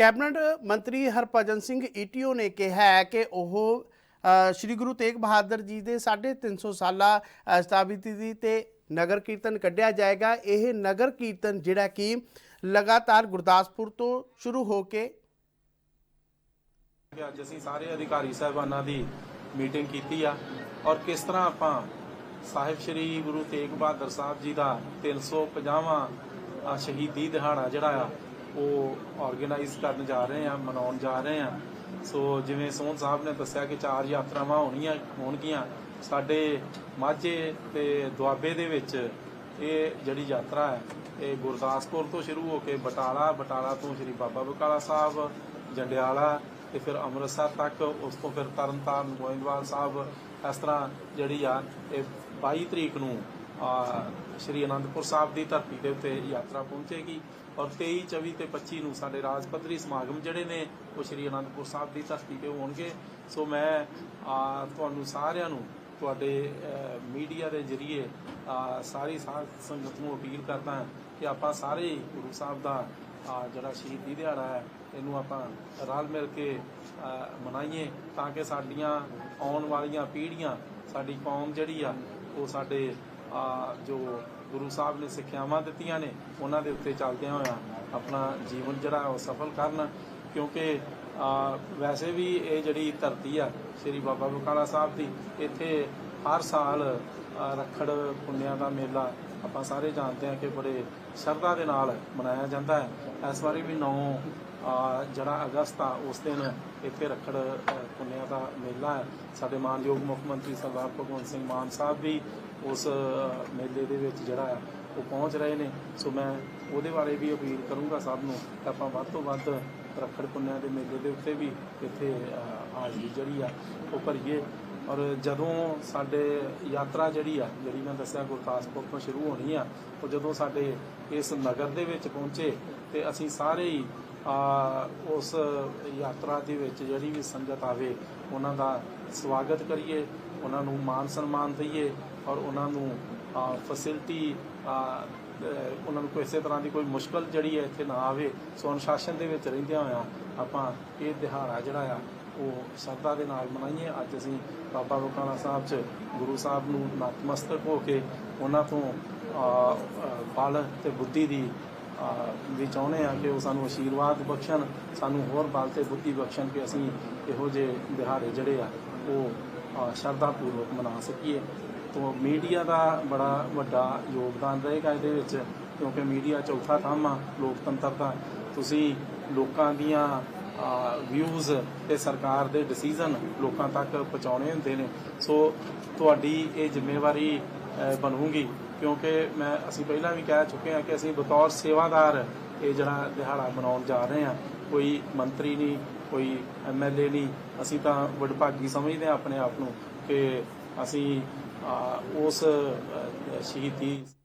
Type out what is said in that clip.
Cabinet ਮੰਤਰੀ Harbhajan Singh ETO ਨੇ ਕਿਹਾ ਹੈ ਕਿ ਉਹ ਸ਼੍ਰੀ ਗੁਰੂ ਤੇਗ ਬਹਾਦਰ ਜੀ ਦੇ 350 ਸਾਲਾ ਅ, ਸ਼ਤਾਬਦੀ ਤੇ ਨਗਰ ਕੀਰਤਨ ਕੱਢਿਆ ਜਾਏਗਾ। ਇਹ ਨਗਰ ਕੀਰਤਨ ਜਿਹੜਾ ਕਿ ਲਗਾਤਾਰ ਗੁਰਦਾਸਪੁਰ ਤੋਂ ਸ਼ੁਰੂ ਹੋ ਕੇ ਅੱਜ ਅਸੀਂ ਸਾਰੇ ਅਧਿਕਾਰੀ ਸਾਹਿਬਾਨਾਂ ਦੀ ਮੀਟਿੰਗ ਕੀਤੀ ਆ ਔਰ ਕਿਸ ਤਰ੍ਹਾਂ ਆਪਾਂ ਸਾਹਿਬ ਸ੍ਰੀ ਗੁਰੂ ਤੇਗ ਬਹਾਦਰ ਸਾਹਿਬ ਜੀ ਦਾ 350ਵਾਂ ਆ ਸ਼ਹੀਦੀ ਦਿਹਾੜਾ ਜਿਹੜਾ ਆ ਉਹ ਆਰਗੇਨਾਈਜ਼ ਕਰਨ ਜਾ ਰਹੇ ਆ ਮਨਾਉਣ ਜਾ ਰਹੇ ਆ ਸੋ ਜਿਵੇਂ ਸੋਹਣ ਸਾਹਿਬ ਨੇ ਦੱਸਿਆ ਕਿ ਚਾਰ ਯਾਤਰਾਵਾਂ ਹੋਣੀਆਂ, ਹੋਣਗੀਆਂ, ਸਾਡੇ ਮਾਝੇ ਤੇ ਦੁਆਬੇ ਦੇ ਵਿੱਚ ਇਹ ਜਿਹੜੀ ਯਾਤਰਾ ਹੈ, ਇਹ ਗੁਰਦਾਸਪੁਰ ਤੋਂ ਸ਼ੁਰੂ ਹੋ ਕੇ ਬਟਾਲਾ ਬਟਾਲਾ ਤੋਂ ਸ੍ਰੀ ਬਾਬਾ ਬਕਾਲਾ ਸਾਹਿਬ, ਜੰਡਿਆਲਾ ਤੇ ਫਿਰ ਅੰਮ੍ਰਿਤਸਰ ਤੱਕ, ਉਸ ਤੋਂ ਫਿਰ ਤਰਨਤਾਰਨ, ਗੋਇੰਦਵਾਲ ਸਾਹਿਬ, ਇਸ ਤਰ੍ਹਾਂ ਜਿਹੜੀ ਆ, ਇਹ 22 ਤਰੀਕ ਨੂੰ ਸ਼੍ਰੀ ਅਨੰਦਪੁਰ ਸਾਹਿਬ ਦੀ ਧਰਤੀ ਦੇ ਉੱਤੇ ਯਾਤਰਾ ਪਹੁੰਚੇਗੀ ਔਰ 23 24 ਤੇ 25 ਨੂੰ ਸਾਡੇ ਰਾਜ ਪੱਧਰੀ ਸਮਾਗਮ ਜਿਹੜੇ ਨੇ, ਉਹ ਸ਼੍ਰੀ ਅਨੰਦਪੁਰ ਸਾਹਿਬ ਦੀ ਧਰਤੀ ਤੇ ਹੋਣਗੇ। ਸੋ ਮੈਂ ਤੁਹਾਨੂੰ ਸਾਰਿਆਂ ਨੂੰ ਤੁਹਾਡੇ ਮੀਡੀਆ ਦੇ ਜ਼ਰੀਏ ਸਾਰੀ ਸਾਧ ਸੰਗਤ ਨੂੰ ਅਪੀਲ ਕਰਦਾ ਹਾਂ ਕਿ ਆਪਾਂ ਸਾਰੇ ਗੁਰੂ ਸਾਹਿਬ ਦਾ ਜਿਹੜਾ ਸ਼ਹੀਦੀ ਦਿਹਾੜਾ ਹੈ, ਇਹਨੂੰ ਆਪਾਂ ਰਲ ਮਿਲ ਕੇ ਮਨਾਈਏ ਤਾਂ ਕਿ ਸਾਡੀਆਂ ਆਉਣ ਵਾਲੀਆਂ ਪੀੜ੍ਹੀਆਂ, ਸਾਡੀ ਕੌਮ ਜਿਹੜੀ ਆ, ਉਹ ਸਾਡੇ ਜੋ ਗੁਰੂ ਸਾਹਿਬ ਨੇ ਸਿੱਖਿਆਵਾਂ ਦਿੱਤੀਆਂ ਨੇ ਉਹਨਾਂ ਦੇ ਉੱਤੇ ਚੱਲਦਿਆਂ ਹੋਇਆਂ ਆਪਣਾ ਜੀਵਨ ਜਿਹੜਾ ਉਹ ਸਫਲ ਕਰਨ। ਕਿਉਂਕਿ ਵੈਸੇ ਵੀ ਇਹ ਜਿਹੜੀ ਧਰਤੀ ਆ ਸ੍ਰੀ ਬਾਬਾ ਬਕਾਲਾ ਸਾਹਿਬ ਦੀ ਇੱਥੇ ਹਰ ਸਾਲ ਆ, ਰੱਖੜ ਪੁੰਨਿਆਂ ਦਾ ਮੇਲਾ ਆਪਾਂ ਸਾਰੇ ਜਾਣਦੇ ਹਾਂ ਕਿ ਬੜੇ ਸ਼ਰਧਾ ਦੇ ਨਾਲ ਮਨਾਇਆ ਜਾਂਦਾ ਹੈ। ਇਸ ਵਾਰੀ ਵੀ 9 ਜਿਹੜਾ ਅਗਸਤ ਆ ਉਸ ਦਿਨ ਇੱਥੇ ਰੱਖੜ ਅ, ਦਾ ਮੇਲਾ ਹੈ। ਸਾਡੇ ਮਾਨਯੋਗ ਮੁੱਖ ਮੰਤਰੀ ਸਰਦਾਰ ਭਗਵੰਤ ਸਿੰਘ ਮਾਨ ਸਾਹਿਬ ਵੀ ਉਸ ਮੇਲੇ ਦੇ ਵਿੱਚ ਜਿਹੜਾ ਆ ਉਹ ਪਹੁੰਚ ਰਹੇ ਨੇ। ਸੋ ਮੈਂ ਉਹਦੇ ਬਾਰੇ ਵੀ ਅਪੀਲ ਕਰੂੰਗਾ ਸਭ ਨੂੰ ਕਿ ਆਪਾਂ ਵੱਧ ਤੋਂ ਵੱਧ ਰੱਖੜ ਪੁੰਨਿਆਂ ਦੇ ਮੇਲੇ ਦੇ ਉੱਤੇ ਵੀ ਇੱਥੇ ਅ, ਹਾਜ਼ਰੀ ਜਿਹੜੀ ਆ ਉਹ ਭਰੀਏ। ਔਰ ਜਦੋਂ ਸਾਡੇ ਯਾਤਰਾ ਜਿਹੜੀ ਆ ਜਿਹੜੀ ਮੈਂ ਦੱਸਿਆ ਗੁਰਦਾਸਪੁਰ ਤੋਂ ਸ਼ੁਰੂ ਹੋਣੀ ਆ ਉਹ ਜਦੋਂ ਸਾਡੇ ਇਸ ਨਗਰ ਦੇ ਵਿੱਚ ਪਹੁੰਚੇ ਤੇ ਅਸੀਂ ਸਾਰੇ ਹੀ ਆ, ਉਸ ਯਾਤਰਾ ਦੇ ਵਿੱਚ ਜਿਹੜੀ ਵੀ ਸੰਗਤ ਆਵੇ ਉਹਨਾਂ ਦਾ ਸਵਾਗਤ ਕਰੀਏ ਉਹਨਾਂ ਨੂੰ ਮਾਨ ਸਨਮਾਨ ਦਈਏ ਔਰ ਉਹਨਾਂ ਨੂੰ ਫੈਸਿਲਿਟੀ ਉਹਨਾਂ ਨੂੰ ਕਿਸੇ ਤਰ੍ਹਾਂ ਦੀ ਕੋਈ ਮੁਸ਼ਕਲ ਜਿਹੜੀ ਹੈ ਇੱਥੇ ਨਾ ਆਵੇ, ਸੋ ਅਨੁਸ਼ਾਸਨ ਦੇ ਵਿੱਚ ਰਹਿੰਦਿਆਂ ਹੋਇਆਂ ਆਪਾਂ ਇਹ ਦਿਹਾੜਾ ਜਿਹੜਾ ਆ, ਉਹ ਸ਼ਰਧਾ ਦੇ ਨਾਲ ਮਨਾਈਏ। ਅੱਜ ਅਸੀਂ ਬਾਬਾ ਬਕਾਲਾ ਸਾਹਿਬ 'ਚ ਗੁਰੂ ਸਾਹਿਬ ਨੂੰ ਨਤਮਸਤਕ ਹੋ ਕੇ ਉਹਨਾਂ ਤੋਂ ਬਲ ਤੇ ਬੁੱਧੀ ਦੀ ਵੀ ਚਾਹੁੰਦੇ ਆ ਕਿ ਉਹ ਸਾਨੂੰ ਆਸ਼ੀਰਵਾਦ ਬਖਸ਼ਣ, ਸਾਨੂੰ ਹੋਰ ਬਲ ਤੇ ਬੁੱਧੀ ਬਖਸ਼ਣ ਕਿ ਅਸੀਂ ਇਹੋ ਜਿਹੇ ਦਿਹਾੜੇ ਜਿਹੜੇ ਆ, ਉਹ ਸ਼ਰਧਾ ਪੂਰਵਕ ਮਨਾ ਸਕੀਏ। ਤੋਂ ਮੀਡੀਆ ਦਾ ਬੜਾ ਵੱਡਾ ਯੋਗਦਾਨ ਰਹੇਗਾ ਇਹਦੇ ਵਿੱਚ, ਕਿਉਂਕਿ ਮੀਡੀਆ ਚੌਥਾ ਥੰਮ ਆ, ਲੋਕਤੰਤਰ ਦਾ। ਤੁਸੀਂ ਲੋਕਾਂ ਦੀਆਂ ਵਿਊਜ਼ ਤੇ ਸਰਕਾਰ ਦੇ ਡਿਸੀਜਨ ਲੋਕਾਂ ਤੱਕ ਪਹੁੰਚਾਉਣੇ ਹੁੰਦੇ ਨੇ। ਸੋ ਤੁਹਾਡੀ ਇਹ ਜ਼ਿੰਮੇਵਾਰੀ ਬਣੂਗੀ, ਕਿਉਂਕਿ ਮੈਂ, ਅਸੀਂ ਪਹਿਲਾਂ ਵੀ ਕਹਿ ਚੁੱਕੇ ਹਾਂ ਕਿ ਅਸੀਂ ਬਤੌਰ ਸੇਵਾਦਾਰ ਇਹ ਜਿਹੜਾ ਦਿਹਾੜਾ ਮਨਾਉਣ ਜਾ ਰਹੇ ਹਾਂ। ਕੋਈ ਮੰਤਰੀ ਨਹੀਂ, ਕੋਈ ਐਮਐਲਏ ਨਹੀਂ। ਅਸੀਂ ਤਾਂ ਵਡਭਾਗੀ ਸਮਝਦੇ ਹਾਂ ਆਪਣੇ ਆਪ ਨੂੰ ਕਿ ਅਸੀਂ ਉਸ ਸ਼ਹੀਦੀ